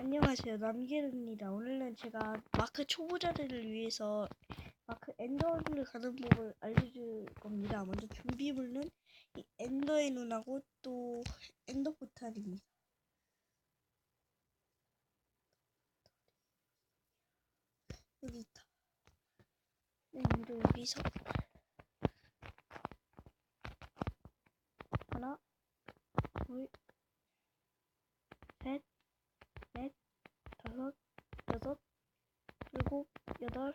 안녕하세요. 남기르입니다. 오늘은 제가 마크 초보자들을 위해서 마크 엔더를 가는 법을 알려줄 겁니다. 먼저 준비물은 이 엔더의 눈하고 또 엔더 포탈입니다. 여기 있다. 네, 먼저 여기서 하나 둘 여덟,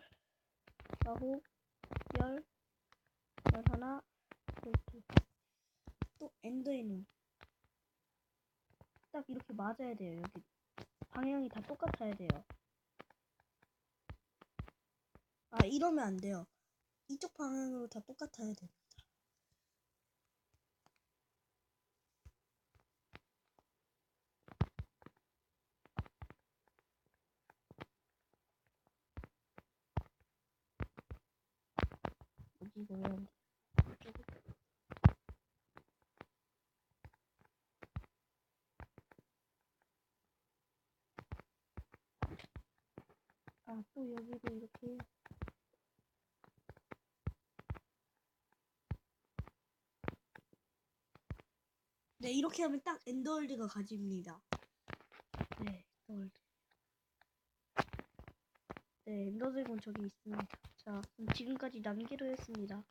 아홉, 열, 열하나, 열둘. 또 엔더의 눈. 딱 이렇게 맞아야 돼요. 여기 방향이 다 똑같아야 돼요. 아 이러면 안 돼요. 이쪽 방향으로 다 똑같아야 돼요. 뭐 이쪽으로. 아, 또 여기도 이렇게. 네, 이렇게 하면 딱 엔더월드가 가집니다. 네, 엔더월드. 네, 엔더드래곤 저기 있습니다. 자, 지금까지 남기로 했습니다.